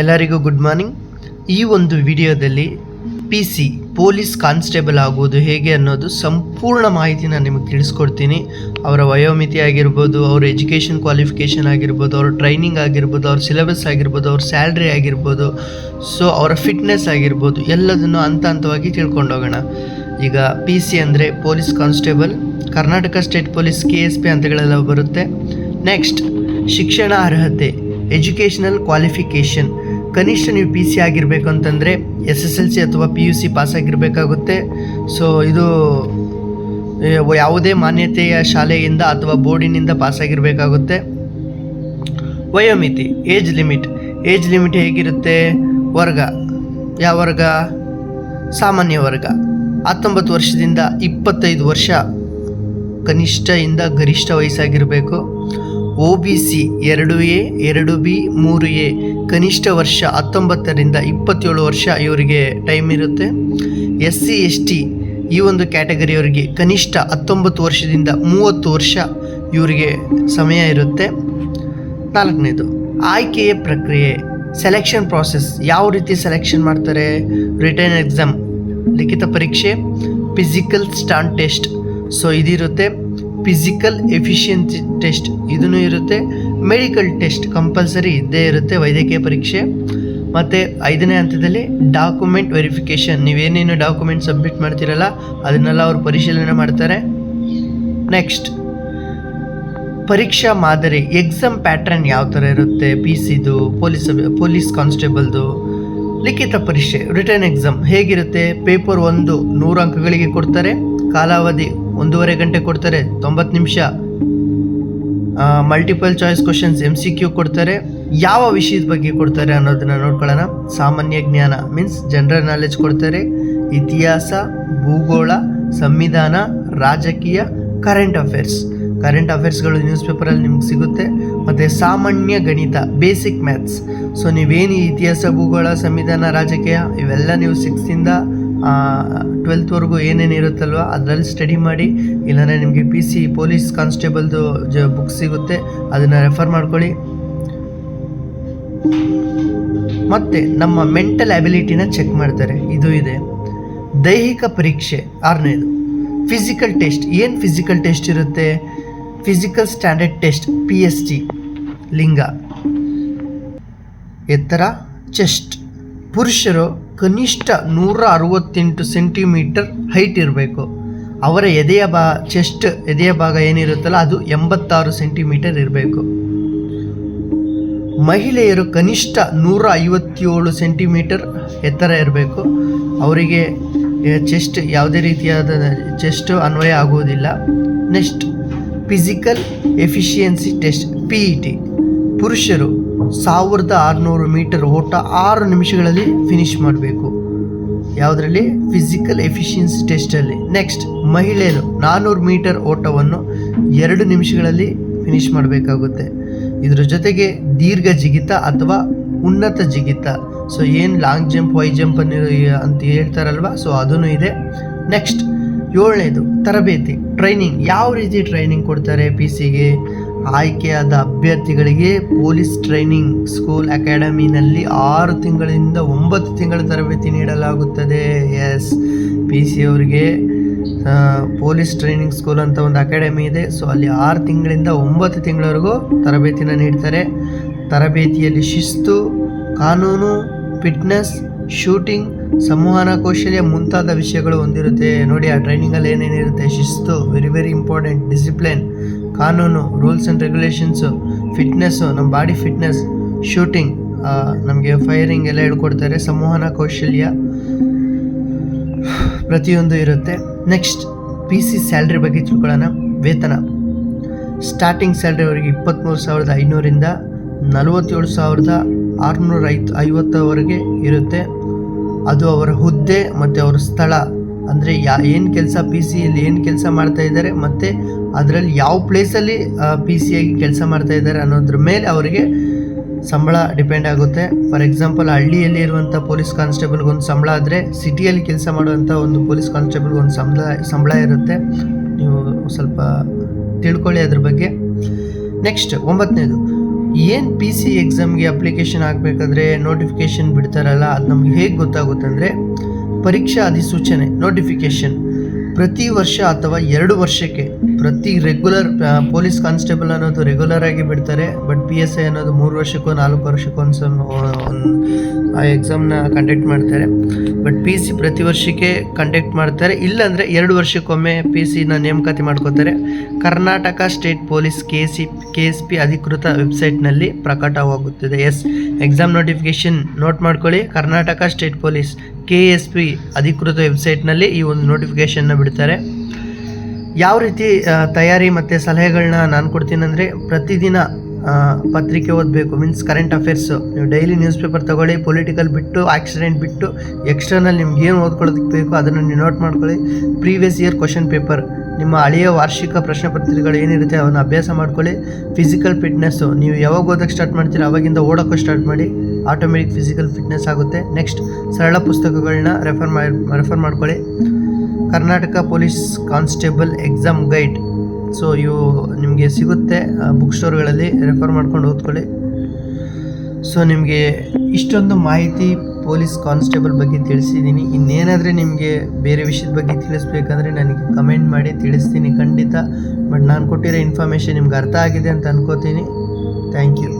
ಎಲ್ಲರಿಗೂ good morning ಈ ಒಂದು ವಿಡಿಯೋದಲ್ಲಿ ಪಿ ಸಿ ಪೊಲೀಸ್ ಕಾನ್ಸ್ಟೇಬಲ್ ಆಗುವುದು ಹೇಗೆ ಅನ್ನೋದು ಸಂಪೂರ್ಣ ಮಾಹಿತಿನ ನಿಮಗೆ ತಿಳಿಸ್ಕೊಡ್ತೀನಿ. ಅವರ ವಯೋಮಿತಿ ಆಗಿರ್ಬೋದು, ಅವರ ಎಜುಕೇಷನ್ ಕ್ವಾಲಿಫಿಕೇಷನ್ ಆಗಿರ್ಬೋದು, ಅವ್ರ ಟ್ರೈನಿಂಗ್ ಆಗಿರ್ಬೋದು, ಅವ್ರ ಸಿಲೆಬಸ್ ಆಗಿರ್ಬೋದು, ಅವ್ರ ಸ್ಯಾಲ್ರಿ ಆಗಿರ್ಬೋದು ಸೊ ಅವರ ಫಿಟ್ನೆಸ್ ಆಗಿರ್ಬೋದು, ಎಲ್ಲದನ್ನು ಹಂತ ಹಂತವಾಗಿ ತಿಳ್ಕೊಂಡೋಗೋಣ ಈಗ ಪಿ ಸಿ ಅಂದರೆ police constable Karnataka state police K S P ಅಂತಗಳೆಲ್ಲ ಬರುತ್ತೆ. ನೆಕ್ಸ್ಟ್ ಶಿಕ್ಷಣ ಅರ್ಹತೆ. ಎಜುಕೇಷನಲ್ ಕ್ವಾಲಿಫಿಕೇಷನ್ ಕನಿಷ್ಠ ನೀವು ಪಿ ಸಿ ಆಗಿರಬೇಕು ಅಂತಂದರೆ ಎಸ್ ಎಸ್ ಎಲ್ ಸಿ ಅಥವಾ ಪಿ ಯು ಸಿ ಪಾಸ್ ಆಗಿರಬೇಕಾಗುತ್ತೆ. ಸೊ ಇದು ಯಾವುದೇ ಮಾನ್ಯತೆಯ ಶಾಲೆಯಿಂದ ಅಥವಾ ಬೋರ್ಡಿನಿಂದ ಪಾಸ್ ಆಗಿರಬೇಕಾಗುತ್ತೆ. ವಯೋಮಿತಿ ಏಜ್ ಲಿಮಿಟ್ ಏಜ್ ಲಿಮಿಟ್ ಹೇಗಿರುತ್ತೆ? ವರ್ಗ. ಯಾವ ವರ್ಗ? ಸಾಮಾನ್ಯ ವರ್ಗ. ಹತ್ತೊಂಬತ್ತು ವರ್ಷದಿಂದ ಇಪ್ಪತ್ತೈದು ವರ್ಷ ಕನಿಷ್ಠ ಇಂದ ಗರಿಷ್ಠ ವಯಸ್ಸಾಗಿರಬೇಕು. ಒ ಬಿ ಸಿ ಎರಡು ಎ, ಎರಡು ಬಿ, ಮೂರು ಎ, ಕನಿಷ್ಠ ವರ್ಷ ಹತ್ತೊಂಬತ್ತರಿಂದ ಇಪ್ಪತ್ತೇಳು ವರ್ಷ ಇವರಿಗೆ ಟೈಮ್ ಇರುತ್ತೆ. ಎಸ್ ಸಿ, ಎಸ್ ಟಿ ಈ ಒಂದು ಕ್ಯಾಟಗರಿಯವರಿಗೆ ಕನಿಷ್ಠ ಹತ್ತೊಂಬತ್ತು ವರ್ಷದಿಂದ ಮೂವತ್ತು ವರ್ಷ ಇವರಿಗೆ ಸಮಯ ಇರುತ್ತೆ. ನಾಲ್ಕನೇದು, ಆಯ್ಕೆಯ ಪ್ರಕ್ರಿಯೆ ಸೆಲೆಕ್ಷನ್ ಪ್ರಾಸೆಸ್ ಯಾವ ರೀತಿ ಸೆಲೆಕ್ಷನ್ ಮಾಡ್ತಾರೆ? ರಿಟರ್ನ್ ಎಕ್ಸಾಮ್ ಲಿಖಿತ ಪರೀಕ್ಷೆ ಫಿಸಿಕಲ್ ಸ್ಟಾಂಡ್ ಟೆಸ್ಟ್ ಸೊ ಇದಿರುತ್ತೆ. ಫಿಸಿಕಲ್ ಎಫಿಷಿಯನ್ಸಿ ಟೆಸ್ಟ್ ಇದೂ ಇರುತ್ತೆ. ಮೆಡಿಕಲ್ ಟೆಸ್ಟ್ ಕಂಪಲ್ಸರಿ ಇದ್ದೇ ಇರುತ್ತೆ ವೈದ್ಯಕೀಯ ಪರೀಕ್ಷೆ. ಮತ್ತು ಐದನೇ ಹಂತದಲ್ಲಿ ಡಾಕ್ಯುಮೆಂಟ್ ವೆರಿಫಿಕೇಷನ್ ನೀವೇನೇನು ಡಾಕ್ಯುಮೆಂಟ್ ಸಬ್ಮಿಟ್ ಮಾಡ್ತೀರಲ್ಲ, ಅದನ್ನೆಲ್ಲ ಅವರು ಪರಿಶೀಲನೆ ಮಾಡ್ತಾರೆ. ನೆಕ್ಸ್ಟ್ ಪರೀಕ್ಷಾ ಮಾದರಿ ಎಕ್ಸಾಮ್ ಪ್ಯಾಟ್ರನ್ ಯಾವ ಥರ ಇರುತ್ತೆ? ಪಿ ಸಿದು ಪೊಲೀಸ್ ಪೊಲೀಸ್ ಕಾನ್ಸ್ಟೇಬಲ್ದು ಲಿಖಿತ ಪರೀಕ್ಷೆ ರಿಟರ್ನ್ ಎಕ್ಸಾಮ್ ಹೇಗಿರುತ್ತೆ? ಪೇಪರ್ ಒಂದು ನೂರು ಅಂಕಗಳಿಗೆ ಕೊಡ್ತಾರೆ. ಕಾಲಾವಧಿ ಒಂದೂವರೆ ಗಂಟೆ ಕೊಡ್ತಾರೆ, ತೊಂಬತ್ತು ನಿಮಿಷ. Multiple choice questions M C Q ಕೊಡ್ತಾರೆ. ಯಾವ ವಿಷಯದ ಬಗ್ಗೆ ಕೊಡ್ತಾರೆ ಅನ್ನೋದನ್ನ ನೋಡ್ಕೊಳ್ಳೋಣ. ಸಾಮಾನ್ಯ ಜ್ಞಾನ ಮೀನ್ಸ್ ಜನರಲ್ ನಾಲೆಜ್ ಕೊಡ್ತಾರೆ. ಇತಿಹಾಸ, ಭೂಗೋಳ, ಸಂವಿಧಾನ, ರಾಜಕೀಯ ಕರೆಂಟ್ ಅಫೇರ್ಸ್ ಕರೆಂಟ್ ಅಫೇರ್ಸ್ಗಳು ನ್ಯೂಸ್ ಪೇಪರಲ್ಲಿ ನಿಮ್ಗೆ ಸಿಗುತ್ತೆ. ಮತ್ತು ಸಾಮಾನ್ಯ ಗಣಿತ ಬೇಸಿಕ್ ಮ್ಯಾಥ್ಸ್ ಸೊ ನೀವೇನು ಇತಿಹಾಸ, ಭೂಗೋಳ, ಸಂವಿಧಾನ, ರಾಜಕೀಯ, ಇವೆಲ್ಲ ನೀವು ಸಿಕ್ಸ್ತಿಂದ ಟ್ವೆಲ್ತ್ವರೆಗೂ ಏನೇನು ಇರುತ್ತಲ್ವ ಅದರಲ್ಲಿ ಸ್ಟಡಿ ಮಾಡಿ, ಇಲ್ಲಾಂದರೆ ನಿಮಗೆ ಪಿ ಸಿ ಪೊಲೀಸ್ ಕಾನ್ಸ್ಟೇಬಲ್ದು ಜ ಬುಕ್ ಸಿಗುತ್ತೆ, ಅದನ್ನು ರೆಫರ್ ಮಾಡ್ಕೊಳ್ಳಿ. ಮತ್ತು ನಮ್ಮ ಮೆಂಟಲ್ ಅಬಿಲಿಟಿನ ಚೆಕ್ ಮಾಡ್ತಾರೆ. ಇದು ಇದೆ. ದೈಹಿಕ ಪರೀಕ್ಷೆ ಆರನೇದು. ಫಿಸಿಕಲ್ ಟೆಸ್ಟ್ ಏನು ಫಿಸಿಕಲ್ ಟೆಸ್ಟ್ ಇರುತ್ತೆ? Physical standard test P S T ಲಿಂಗ. ಎತ್ತರ? ಚೆಸ್ಟ್ ಪುರುಷರು ಕನಿಷ್ಠ ನೂರ ಅರವತ್ತೆಂಟು ಸೆಂಟಿಮೀಟರ್ ಹೈಟ್ ಇರಬೇಕು. ಅವರ ಎದೆಯ ಬಾ ಚೆಸ್ಟ್ ಎದೆಯ ಭಾಗ ಏನಿರುತ್ತಲ್ಲ, ಅದು ಎಂಬತ್ತಾರು ಸೆಂಟಿಮೀಟರ್ ಇರಬೇಕು. ಮಹಿಳೆಯರು ಕನಿಷ್ಠ ನೂರ ಐವತ್ತೇಳು ಸೆಂಟಿಮೀಟರ್ ಎತ್ತರ ಇರಬೇಕು. ಅವರಿಗೆ ಚೆಸ್ಟ್ ಯಾವುದೇ ರೀತಿಯಾದ ಚೆಸ್ಟ್ ಅನ್ವಯ ಆಗುವುದಿಲ್ಲ. Next physical efficiency test P E T ಪುರುಷರು ಸಾವಿರದ ಆರುನೂರು ಮೀಟರ್ ಓಟ ಆರು ನಿಮಿಷಗಳಲ್ಲಿ ಫಿನಿಶ್ ಮಾಡಬೇಕು. ಯಾವುದರಲ್ಲಿ? ಫಿಸಿಕಲ್ ಎಫಿಷಿಯನ್ಸಿ ಟೆಸ್ಟಲ್ಲಿ ನೆಕ್ಸ್ಟ್ ಮಹಿಳೆಯರು ನಾನ್ನೂರು ಮೀಟರ್ ಓಟವನ್ನು ಎರಡು ನಿಮಿಷಗಳಲ್ಲಿ ಫಿನಿಶ್ ಮಾಡಬೇಕಾಗುತ್ತೆ. ಇದರ ಜೊತೆಗೆ ದೀರ್ಘ ಜಿಗಿತ ಅಥವಾ ಉನ್ನತ ಜಿಗಿತ. ಸೊ ಏನು ಲಾಂಗ್ ಜಂಪ್ ವೈ ಜಂಪ್ ಅನ್ನಿರೋ ಅಂತ ಹೇಳ್ತಾರಲ್ವ? ಸೊ ಅದೂ ಇದೆ. ನೆಕ್ಸ್ಟ್ ಏಳನೇದು ತರಬೇತಿ ಟ್ರೈನಿಂಗ್ ಯಾವ ರೀತಿ ಟ್ರೈನಿಂಗ್ ಕೊಡ್ತಾರೆ ಪಿ ಸಿಗೆ ಆಯ್ಕೆಯಾದ ಅಭ್ಯರ್ಥಿಗಳಿಗೆ ಪೊಲೀಸ್ ಟ್ರೈನಿಂಗ್ ಸ್ಕೂಲ್ ಅಕಾಡೆಮಿನಲ್ಲಿ ಆರು ತಿಂಗಳಿಂದ ಒಂಬತ್ತು ತಿಂಗಳ ತರಬೇತಿ ನೀಡಲಾಗುತ್ತದೆ. ಎಸ್. ಪಿ ಸಿ ಅವರಿಗೆ ಪೊಲೀಸ್ ಟ್ರೈನಿಂಗ್ ಸ್ಕೂಲ್ ಅಂತ ಒಂದು ಅಕಾಡೆಮಿ ಇದೆ. ಸೊ, ಅಲ್ಲಿ ಆರು ತಿಂಗಳಿಂದ ಒಂಬತ್ತು ತಿಂಗಳವರೆಗೂ ತರಬೇತಿನ ನೀಡ್ತಾರೆ. ತರಬೇತಿಯಲ್ಲಿ ಶಿಸ್ತು, ಕಾನೂನು, ಫಿಟ್ನೆಸ್, ಶೂಟಿಂಗ್, ಸಂವಹನ ಕೌಶಲ್ಯ ಮುಂತಾದ ವಿಷಯಗಳು ಹೊಂದಿರುತ್ತೆ. ನೋಡಿ, ಆ ಟ್ರೈನಿಂಗಲ್ಲಿ ಏನೇನಿರುತ್ತೆ? ಶಿಸ್ತು ವೆರಿ ವೆರಿ ಇಂಪಾರ್ಟೆಂಟ್ ಡಿಸಿಪ್ಲಿನ್ ಕಾನೂನು ರೂಲ್ಸ್ ಆ್ಯಂಡ್ ರೆಗ್ಯುಲೇಷನ್ಸು ಫಿಟ್ನೆಸ್ಸು ನಮ್ಮ ಬಾಡಿ ಫಿಟ್ನೆಸ್ ಶೂಟಿಂಗ್ ನಮಗೆ ಫೈರಿಂಗ್ ಎಲ್ಲ ಹೇಳ್ಕೊಡ್ತಾರೆ. ಸಂವಹನ, ಕೌಶಲ್ಯ ಪ್ರತಿಯೊಂದು ಇರುತ್ತೆ. ನೆಕ್ಸ್ಟ್ ಪಿ ಸಿ ಸ್ಯಾಲ್ರಿ ಬಗ್ಗೆ ತಿಳ್ಕೊಳ್ಳೋಣ. ವೇತನ. ಸ್ಟಾರ್ಟಿಂಗ್ ಸ್ಯಾಲ್ರಿ ಅವರಿಗೆ ಇಪ್ಪತ್ತ್ಮೂರು ಸಾವಿರದ ಐನೂರಿಂದ ನಲವತ್ತೇಳು ಸಾವಿರದ ಆರುನೂರ ಐತ್, ಐವತ್ತವರೆಗೆ ಇರುತ್ತೆ. ಅದು ಅವರ ಹುದ್ದೆ ಮತ್ತು ಅವರ ಸ್ಥಳ. ಅಂದರೆ ಯಾ, ಏನು ಕೆಲಸ ಪಿ ಸಿಯಲ್ಲಿ ಏನು ಕೆಲಸ ಮಾಡ್ತಾಯಿದ್ದಾರೆ ಮತ್ತು ಅದರಲ್ಲಿ ಯಾವ ಪ್ಲೇಸಲ್ಲಿ ಪಿ ಸಿ ಆಗಿ ಕೆಲಸ ಮಾಡ್ತಾ ಇದ್ದಾರೆ ಅನ್ನೋದ್ರ ಮೇಲೆ ಅವರಿಗೆ ಸಂಬಳ ಡಿಪೆಂಡ್ ಆಗುತ್ತೆ. ಫಾರ್ ಎಕ್ಸಾಂಪಲ್ ಹಳ್ಳಿಯಲ್ಲಿ ಇರುವಂಥ ಪೊಲೀಸ್ ಕಾನ್ಸ್ಟೇಬಲ್ಗೆ ಒಂದು ಸಂಬಳ ಆದರೆ ಸಿಟಿಯಲ್ಲಿ ಕೆಲಸ ಮಾಡುವಂಥ ಒಂದು ಪೊಲೀಸ್ ಕಾನ್ಸ್ಟೇಬಲ್ಗೆ ಒಂದು ಸಂಬಳ ಸಂಬಳ ಇರುತ್ತೆ. ನೀವು ಸ್ವಲ್ಪ ತಿಳ್ಕೊಳ್ಳಿ ಅದ್ರ ಬಗ್ಗೆ. ನೆಕ್ಸ್ಟ್ ಒಂಬತ್ತನೇದು ಏನು ಪಿ ಸಿ ಎಕ್ಸಾಮ್ಗೆ ಅಪ್ಲಿಕೇಶನ್ ಹಾಕಬೇಕಾದ್ರೆ ನೋಟಿಫಿಕೇಶನ್ ಬಿಡ್ತಾರಲ್ಲ, ಅದು ನಮ್ಗೆ ಹೇಗೆ ಗೊತ್ತಾಗುತ್ತೆ ಅಂದರೆ ಪರೀಕ್ಷಾ ಅಧಿಸೂಚನೆ ನೋಟಿಫಿಕೇಶನ್ ಪ್ರತಿ ವರ್ಷ ಅಥವಾ ಎರಡು ವರ್ಷಕ್ಕೆ ಪ್ರತಿ ರೆಗ್ಯುಲರ್ ಪೊಲೀಸ್ ಕಾನ್ಸ್ಟೇಬಲ್ ಅನ್ನೋದು ರೆಗ್ಯುಲರ್ ಆಗಿ ಬಿಡ್ತಾರೆ. ಬಟ್ ಪಿ ಎಸ್ ಐ ಅನ್ನೋದು ಮೂರು ವರ್ಷಕ್ಕೋ, ನಾಲ್ಕು ವರ್ಷಕ್ಕೋ ಒಂದು ಸಮ, ಆ ಎಕ್ಸಾಮ್ನ ಕಂಡಕ್ಟ್ ಮಾಡ್ತಾರೆ. ಬಟ್ ಪಿ ಸಿ ಪ್ರತಿ ವರ್ಷಕ್ಕೆ ಕಂಡಕ್ಟ್ ಮಾಡ್ತಾರೆ. ಇಲ್ಲಾಂದರೆ ಎರಡು ವರ್ಷಕ್ಕೊಮ್ಮೆ ಪಿ ಸಿನ ನೇಮಕಾತಿ ಮಾಡ್ಕೋತಾರೆ. Karnataka state police K C K S P ಅಧಿಕೃತ ವೆಬ್ಸೈಟ್ನಲ್ಲಿ ಪ್ರಕಟವಾಗುತ್ತದೆ. ಎಸ್ ಎಕ್ಸಾಮ್ ನೋಟಿಫಿಕೇಶನ್ ನೋಟ್ ಮಾಡ್ಕೊಳ್ಳಿ. Karnataka state police K S P ಅಧಿಕೃತ ವೆಬ್ಸೈಟ್ನಲ್ಲಿ ಈ ಒಂದು ನೋಟಿಫಿಕೇಷನ್ನ ಬಿಡ್ತಾರೆ. ಯಾವ ರೀತಿ ತಯಾರಿ ಮತ್ತು ಸಲಹೆಗಳನ್ನ ನಾನು ಕೊಡ್ತೀನಿ ಅಂದರೆ ಪ್ರತಿದಿನ ಪತ್ರಿಕೆ ಓದಬೇಕು ಮೀನ್ಸ್ ಕರೆಂಟ್ ಅಫೇರ್ಸು ನೀವು ಡೈಲಿ ನ್ಯೂಸ್ ಪೇಪರ್ ತಗೊಳ್ಳಿ ಪೊಲಿಟಿಕಲ್ ಬಿಟ್ಟು ಆಕ್ಸಿಡೆಂಟ್ ಬಿಟ್ಟು ಎಕ್ಸ್ಟರ್ನಲ್ ನಿಮ್ಗೆ ಏನು ಓದ್ಕೊಳ್ಳೋದಕ್ಕೆ ಬೇಕು ಅದನ್ನು ನೀವು ನೋಟ್ ಮಾಡ್ಕೊಳ್ಳಿ. ಪ್ರೀವಿಯಸ್ ಇಯರ್ ಕ್ವಶನ್ ಪೇಪರ್ ನಿಮ್ಮ ಹಳೆಯ ವಾರ್ಷಿಕ ಪ್ರಶ್ನೆ ಪತ್ರಿಕೆಗಳು ಏನಿರುತ್ತೆ ಅವನ್ನ ಅಭ್ಯಾಸ ಮಾಡ್ಕೊಳ್ಳಿ. ಫಿಸಿಕಲ್ ಫಿಟ್ನೆಸ್ಸು ನೀವು ಯಾವಾಗ ಓದೋಕ್ಕೆ ಸ್ಟಾರ್ಟ್ ಮಾಡ್ತೀರ ಅವಾಗಿಂದ ಓಡೋಕ್ಕೂ ಸ್ಟಾರ್ಟ್ ಮಾಡಿ ಆಟೋಮೆಟಿಕ್ ಫಿಸಿಕಲ್ ಫಿಟ್ನೆಸ್ ಆಗುತ್ತೆ. ನೆಕ್ಸ್ಟ್ ಸರಳ ಪುಸ್ತಕಗಳನ್ನ ರೆಫರ್ ಮಾಡಿ ರೆಫರ್ ಮಾಡ್ಕೊಳ್ಳಿ. Karnataka police constable exam guide. So ಇವು ನಿಮಗೆ ಸಿಗುತ್ತೆ ಬುಕ್ ಸ್ಟೋರ್ಗಳಲ್ಲಿ ರೆಫರ್ ಮಾಡ್ಕೊಂಡು ಓದ್ಕೊಳ್ಳಿ. ಸೊ ನಿಮಗೆ ಇಷ್ಟೊಂದು ಮಾಹಿತಿ ಪೊಲೀಸ್ ಕಾನ್ಸ್ಟೇಬಲ್ ಬಗ್ಗೆ ತಿಳಿಸಿದ್ದೀನಿ. ಇನ್ನೇನಾದರೆ ನಿಮಗೆ ಬೇರೆ ವಿಷಯದ ಬಗ್ಗೆ ತಿಳಿಸ್ಬೇಕಂದ್ರೆ ನನಗೆ ಕಮೆಂಟ್ ಮಾಡಿ ತಿಳಿಸ್ತೀನಿ ಖಂಡಿತ. ಬಟ್ ನಾನು ಕೊಟ್ಟಿರೋ ಇನ್ಫಾರ್ಮೇಷನ್ ನಿಮ್ಗೆ ಅರ್ಥ ಆಗಿದೆ ಅಂತ ಅನ್ಕೋತೀನಿ. Thank you